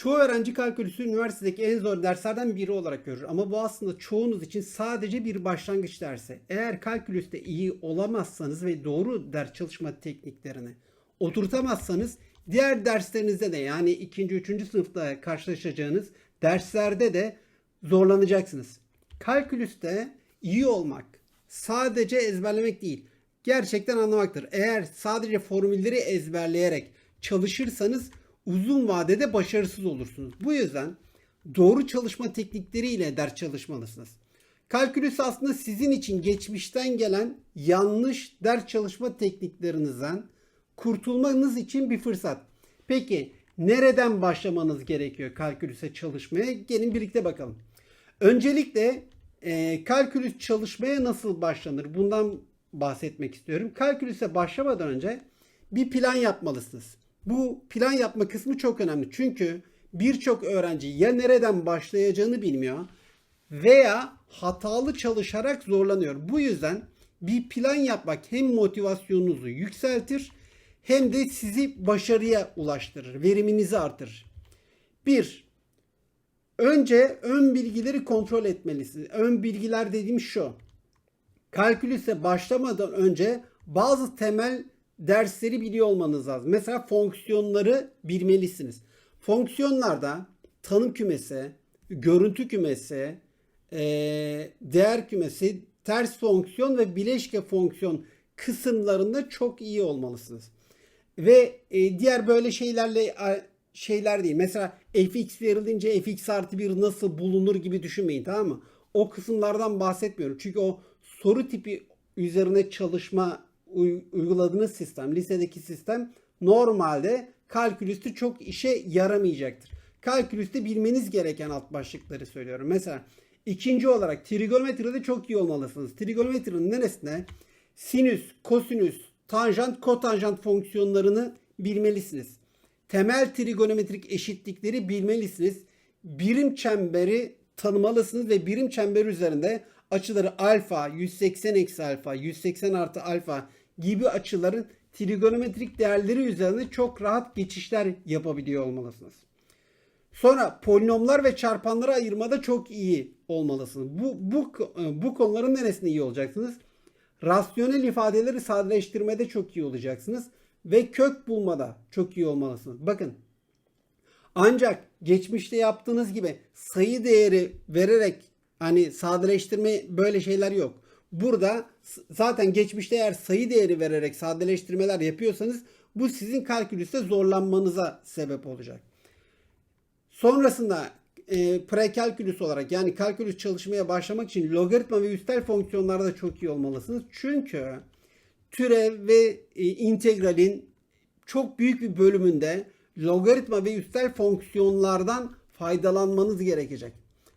Çoğu öğrenci kalkülüsü üniversitedeki en zor derslerden biri olarak görür. Ama bu aslında çoğunuz için sadece bir başlangıç dersi. Eğer kalkülüste iyi olamazsanız ve doğru ders çalışma tekniklerini oturtamazsanız diğer derslerinizde de yani 2. 3. sınıfta karşılaşacağınız derslerde de zorlanacaksınız. Kalkülüste iyi olmak sadece ezberlemek değil, gerçekten anlamaktır. Eğer sadece formülleri ezberleyerek çalışırsanız uzun vadede başarısız olursunuz. Bu yüzden doğru çalışma teknikleriyle ders çalışmalısınız. Kalkülüs aslında sizin için geçmişten gelen yanlış ders çalışma tekniklerinizden kurtulmanız için bir fırsat. Peki nereden başlamanız gerekiyor kalkülüse çalışmaya? Gelin birlikte bakalım. Öncelikle e, kalkülüs çalışmaya nasıl başlanır? Bundan bahsetmek istiyorum. Kalkülüse başlamadan önce bir plan yapmalısınız. Bu plan yapma kısmı çok önemli. Çünkü birçok öğrenci ya nereden başlayacağını bilmiyor veya hatalı çalışarak zorlanıyor. Bu yüzden bir plan yapmak hem motivasyonunuzu yükseltir hem de sizi başarıya ulaştırır, veriminizi artırır. 1. Önce ön bilgileri kontrol etmelisiniz. Ön bilgiler dediğim şu. Kalkülüse başlamadan önce bazı temel dersleri biliyor olmanız lazım. Mesela fonksiyonları bilmelisiniz. Fonksiyonlarda tanım kümesi, görüntü kümesi, eee, değer kümesi, ters fonksiyon ve bileşke fonksiyon kısımlarında çok iyi olmalısınız. Ve e, diğer böyle şeylerle şeyler değil. Mesela fx verilince fx artı 1 nasıl bulunur gibi düşünmeyin tamam mı? O kısımlardan bahsetmiyorum. Çünkü o soru tipi üzerine çalışma uyguladığınız sistem, lisedeki sistem normalde kalkülüste çok işe yaramayacaktır. Kalkülüste bilmeniz gereken alt başlıkları söylüyorum. Mesela ikinci olarak trigonometride çok iyi olmalısınız. Trigonometrinin neresine? Sinüs, kosinüs, tanjant, kotanjant fonksiyonlarını bilmelisiniz. Temel trigonometrik eşitlikleri bilmelisiniz. Birim çemberi tanımalısınız ve birim çemberi üzerinde açıları alfa, 180 eksi alfa, 180 artı alfa gibi açıların trigonometrik değerleri üzerinde çok rahat geçişler yapabiliyor olmalısınız. Sonra polinomlar ve çarpanları ayırmada çok iyi olmalısınız. Bu, bu, bu konuların neresinde iyi olacaksınız? Rasyonel ifadeleri sadeleştirmede çok iyi olacaksınız. Ve kök bulmada çok iyi olmalısınız. Bakın ancak geçmişte yaptığınız gibi sayı değeri vererek hani sadeleştirme böyle şeyler yok. Burada zaten geçmişte eğer sayı değeri vererek sadeleştirmeler yapıyorsanız bu sizin kalkülüste zorlanmanıza sebep olacak. Sonrasında e, prekalkülüs olarak yani kalkülüs çalışmaya başlamak için logaritma ve üstel fonksiyonlarda çok iyi olmalısınız. Çünkü türev ve e, integralin çok büyük bir bölümünde logaritma ve üstel fonksiyonlardan faydalanmanız gerekecek.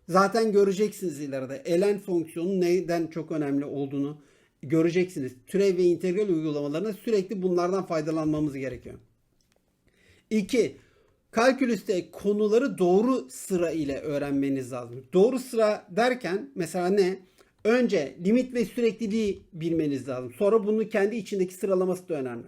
Zaten göreceksiniz ileride. ln fonksiyonun neden çok önemli olduğunu göreceksiniz. Türev ve integral uygulamalarında sürekli bunlardan faydalanmamız gerekiyor. 2. Kalkülüste konuları doğru sıra ile öğrenmeniz lazım. Doğru sıra derken mesela ne? Önce limit ve sürekliliği bilmeniz lazım. Sonra bunun kendi içindeki sıralaması da önemli.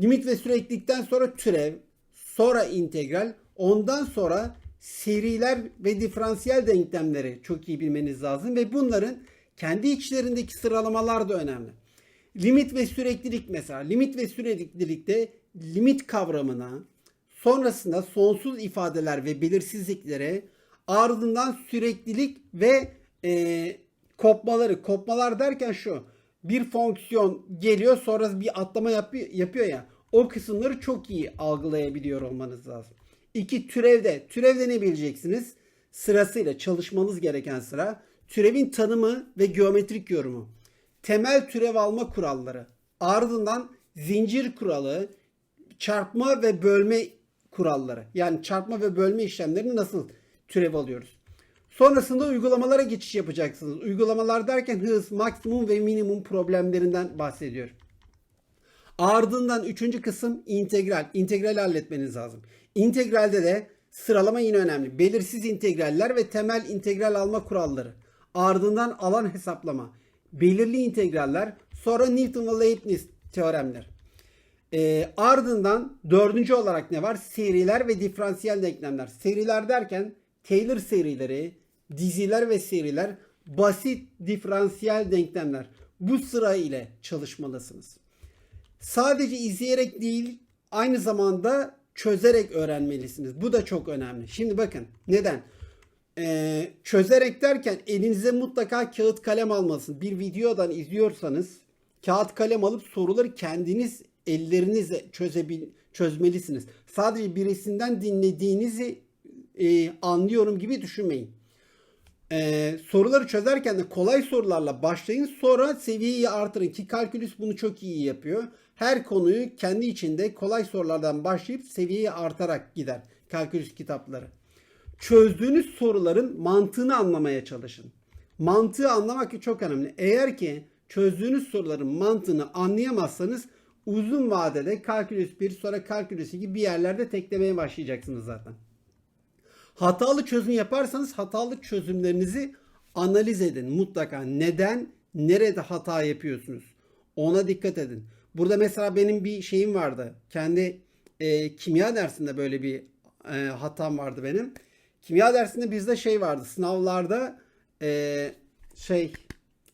Limit ve süreklilikten sonra türev, sonra integral, ondan sonra seriler ve diferansiyel denklemleri çok iyi bilmeniz lazım ve bunların kendi içlerindeki sıralamalar da önemli. Limit ve süreklilik mesela. Limit ve süreklilikte limit kavramına, sonrasında sonsuz ifadeler ve belirsizliklere, ardından süreklilik ve e, kopmaları. Kopmalar derken şu. Bir fonksiyon geliyor sonra bir atlama yapıyor, yapıyor ya. O kısımları çok iyi algılayabiliyor olmanız lazım. İki türevde. Türevde ne bileceksiniz? Sırasıyla çalışmanız gereken sıra. Türevin tanımı ve geometrik yorumu. Temel türev alma kuralları. Ardından zincir kuralı, çarpma ve bölme kuralları. Yani çarpma ve bölme işlemlerini nasıl türev alıyoruz? Sonrasında uygulamalara geçiş yapacaksınız. Uygulamalar derken hız, maksimum ve minimum problemlerinden bahsediyor. Ardından üçüncü kısım integral. İntegral halletmeniz lazım. İntegralde de sıralama yine önemli. Belirsiz integraller ve temel integral alma kuralları. Ardından alan hesaplama. Belirli integraller. Sonra Newton ve Leibniz teoremler. Ee, ardından dördüncü olarak ne var? Seriler ve diferansiyel denklemler. Seriler derken Taylor serileri, diziler ve seriler, basit diferansiyel denklemler. Bu sıra ile çalışmalısınız. Sadece izleyerek değil, aynı zamanda çözerek öğrenmelisiniz. Bu da çok önemli. Şimdi bakın neden? Ee, çözerek derken elinize mutlaka kağıt kalem almalısınız. Bir videodan izliyorsanız kağıt kalem alıp soruları kendiniz ellerinizle çözebil çözmelisiniz. Sadece birisinden dinlediğinizi e, anlıyorum gibi düşünmeyin. Ee, soruları çözerken de kolay sorularla başlayın. Sonra seviyeyi artırın ki kalkülüs bunu çok iyi yapıyor. Her konuyu kendi içinde kolay sorulardan başlayıp seviyeyi artarak gider kalkülüs kitapları. Çözdüğünüz soruların mantığını anlamaya çalışın. Mantığı anlamak çok önemli. Eğer ki çözdüğünüz soruların mantığını anlayamazsanız uzun vadede kalkülüs 1 sonra kalkülüs 2 bir yerlerde teklemeye başlayacaksınız zaten. Hatalı çözüm yaparsanız hatalı çözümlerinizi analiz edin mutlaka. Neden, nerede hata yapıyorsunuz? Ona dikkat edin. Burada mesela benim bir şeyim vardı. Kendi e, kimya dersinde böyle bir e, hatam vardı benim. Kimya dersinde bizde şey vardı. Sınavlarda e, şey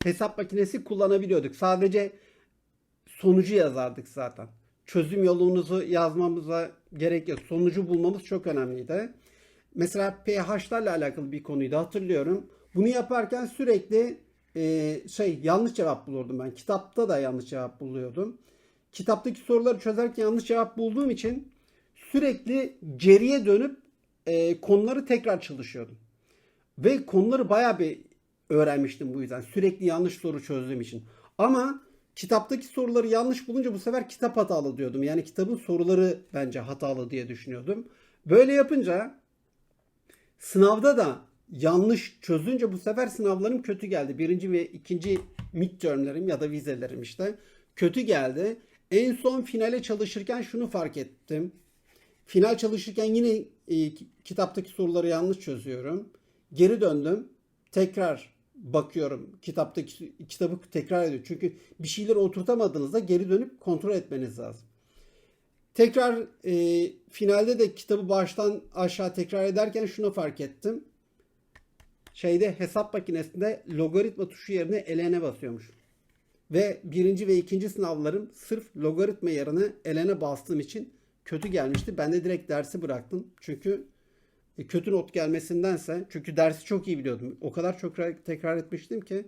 hesap makinesi kullanabiliyorduk. Sadece sonucu yazardık zaten. Çözüm yolumuzu yazmamıza gerek yok. Sonucu bulmamız çok önemliydi. Mesela pH'larla alakalı bir konuydu hatırlıyorum. Bunu yaparken sürekli e, şey yanlış cevap bulurdum ben. Kitapta da yanlış cevap buluyordum. Kitaptaki soruları çözerken yanlış cevap bulduğum için sürekli geriye dönüp e, konuları tekrar çalışıyordum. Ve konuları bayağı bir öğrenmiştim bu yüzden. Sürekli yanlış soru çözdüğüm için. Ama kitaptaki soruları yanlış bulunca bu sefer kitap hatalı diyordum. Yani kitabın soruları bence hatalı diye düşünüyordum. Böyle yapınca sınavda da yanlış çözünce bu sefer sınavlarım kötü geldi. Birinci ve ikinci midtermlerim ya da vizelerim işte kötü geldi. En son finale çalışırken şunu fark ettim. Final çalışırken yine e, kitaptaki soruları yanlış çözüyorum. Geri döndüm. Tekrar bakıyorum. Kitaptaki kitabı tekrar ediyor. Çünkü bir şeyleri oturtamadığınızda geri dönüp kontrol etmeniz lazım. Tekrar e, finalde de kitabı baştan aşağı tekrar ederken şunu fark ettim. Şeyde hesap makinesinde logaritma tuşu yerine elene basıyormuş. Ve birinci ve ikinci sınavlarım sırf logaritma yerine elene bastığım için kötü gelmişti. Ben de direkt dersi bıraktım. Çünkü e, kötü not gelmesindense çünkü dersi çok iyi biliyordum. O kadar çok tekrar etmiştim ki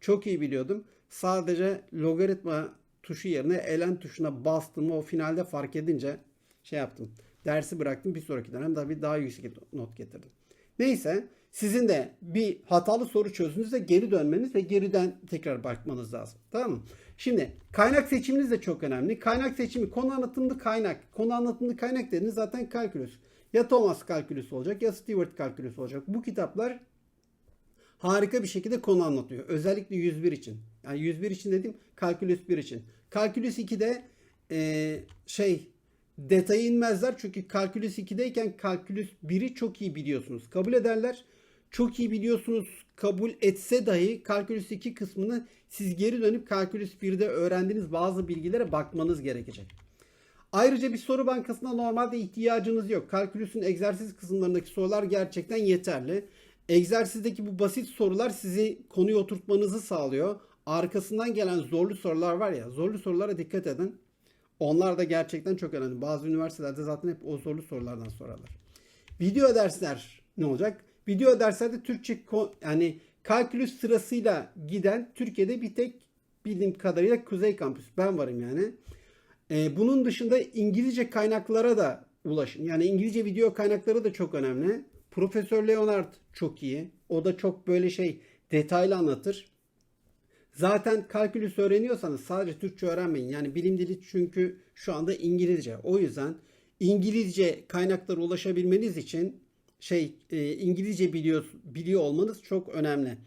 çok iyi biliyordum. Sadece logaritma tuşu yerine elen tuşuna bastım. O finalde fark edince şey yaptım. Dersi bıraktım. Bir sonraki dönem daha bir daha yüksek not getirdim. Neyse sizin de bir hatalı soru çözdüğünüzde geri dönmeniz ve geriden tekrar bakmanız lazım. Tamam mı? Şimdi kaynak seçiminiz de çok önemli. Kaynak seçimi konu anlatımlı kaynak. Konu anlatımlı kaynak dediğiniz zaten kalkülüs. Ya Thomas kalkülüs olacak ya Stewart kalkülüs olacak. Bu kitaplar harika bir şekilde konu anlatıyor. Özellikle 101 için. Yani 101 için dedim kalkülüs 1 için. Kalkülüs 2'de e, şey detaya inmezler çünkü kalkülüs 2'deyken kalkülüs 1'i çok iyi biliyorsunuz. Kabul ederler. Çok iyi biliyorsunuz kabul etse dahi kalkülüs 2 kısmını siz geri dönüp kalkülüs 1'de öğrendiğiniz bazı bilgilere bakmanız gerekecek. Ayrıca bir soru bankasına normalde ihtiyacınız yok. Kalkülüsün egzersiz kısımlarındaki sorular gerçekten yeterli. Egzersizdeki bu basit sorular sizi konuya oturtmanızı sağlıyor. Arkasından gelen zorlu sorular var ya, zorlu sorulara dikkat edin. Onlar da gerçekten çok önemli. Bazı üniversitelerde zaten hep o zorlu sorulardan sorarlar. Video dersler ne olacak? Video derslerde Türkçe yani kalkülüs sırasıyla giden Türkiye'de bir tek bildiğim kadarıyla Kuzey Kampüs. Ben varım yani. Ee, bunun dışında İngilizce kaynaklara da ulaşın. Yani İngilizce video kaynakları da çok önemli. Profesör Leonard çok iyi. O da çok böyle şey detaylı anlatır. Zaten kalkülüs öğreniyorsanız sadece Türkçe öğrenmeyin. Yani bilim dili çünkü şu anda İngilizce. O yüzden İngilizce kaynaklara ulaşabilmeniz için şey e, İngilizce biliyor biliyor olmanız çok önemli.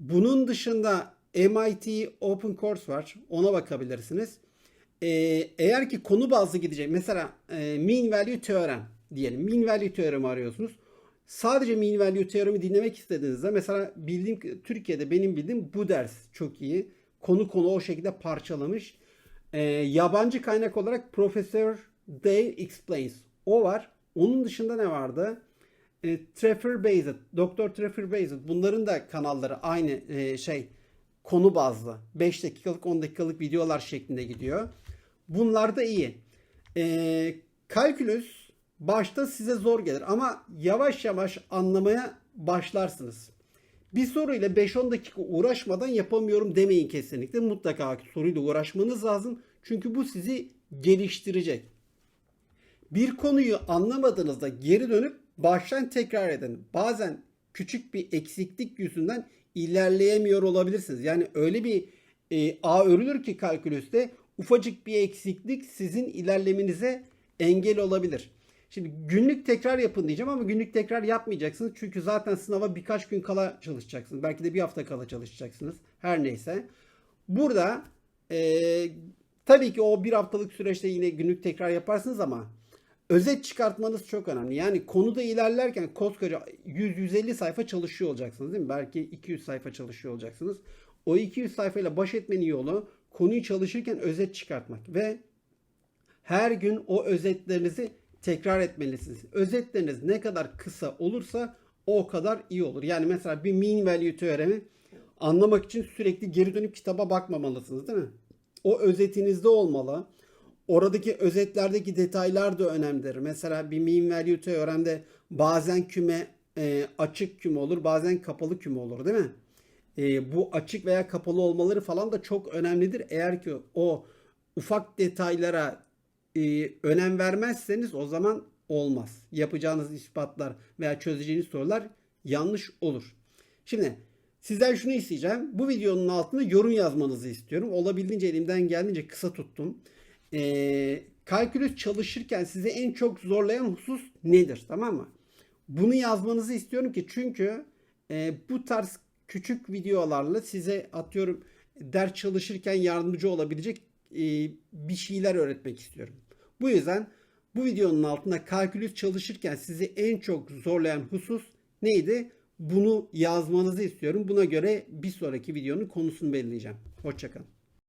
Bunun dışında MIT Open Course var. Ona bakabilirsiniz. E, eğer ki konu bazlı gidecek. Mesela e, mean value teorem diyelim. Mean value teoremi arıyorsunuz. Sadece mean value teoremi dinlemek istediğinizde mesela bildiğim Türkiye'de benim bildiğim bu ders çok iyi. Konu konu o şekilde parçalamış. Ee, yabancı kaynak olarak Professor Dale Explains. O var. Onun dışında ne vardı? E, Trevor Bayes, Doktor Trevor Bayes. Bunların da kanalları aynı e, şey konu bazlı. 5 dakikalık 10 dakikalık videolar şeklinde gidiyor. Bunlar da iyi. E, kalkülüs başta size zor gelir ama yavaş yavaş anlamaya başlarsınız. Bir soruyla 5-10 dakika uğraşmadan yapamıyorum demeyin kesinlikle. Mutlaka soruyla uğraşmanız lazım. Çünkü bu sizi geliştirecek. Bir konuyu anlamadığınızda geri dönüp baştan tekrar edin. Bazen küçük bir eksiklik yüzünden ilerleyemiyor olabilirsiniz. Yani öyle bir e, ağ örülür ki kalkülüste ufacık bir eksiklik sizin ilerlemenize engel olabilir. Şimdi günlük tekrar yapın diyeceğim ama günlük tekrar yapmayacaksınız. Çünkü zaten sınava birkaç gün kala çalışacaksınız. Belki de bir hafta kala çalışacaksınız. Her neyse. Burada e, tabii ki o bir haftalık süreçte yine günlük tekrar yaparsınız ama özet çıkartmanız çok önemli. Yani konuda ilerlerken koskoca 100-150 sayfa çalışıyor olacaksınız değil mi? Belki 200 sayfa çalışıyor olacaksınız. O 200 sayfayla baş etmenin yolu konuyu çalışırken özet çıkartmak ve her gün o özetlerinizi tekrar etmelisiniz. Özetleriniz ne kadar kısa olursa o kadar iyi olur. Yani mesela bir mean value teoremi anlamak için sürekli geri dönüp kitaba bakmamalısınız değil mi? O özetinizde olmalı. Oradaki özetlerdeki detaylar da önemlidir. Mesela bir mean value teoremde bazen küme e, açık küme olur, bazen kapalı küme olur değil mi? E, bu açık veya kapalı olmaları falan da çok önemlidir. Eğer ki o ufak detaylara e, önem vermezseniz o zaman olmaz. Yapacağınız ispatlar veya çözeceğiniz sorular yanlış olur. Şimdi sizden şunu isteyeceğim. Bu videonun altına yorum yazmanızı istiyorum. Olabildiğince elimden geldiğince kısa tuttum. E, kalkülüs çalışırken sizi en çok zorlayan husus nedir? Tamam mı? Bunu yazmanızı istiyorum ki çünkü e, bu tarz küçük videolarla size atıyorum ders çalışırken yardımcı olabilecek e, bir şeyler öğretmek istiyorum. Bu yüzden bu videonun altında kalkülüs çalışırken sizi en çok zorlayan husus neydi? Bunu yazmanızı istiyorum. Buna göre bir sonraki videonun konusunu belirleyeceğim. Hoşçakalın.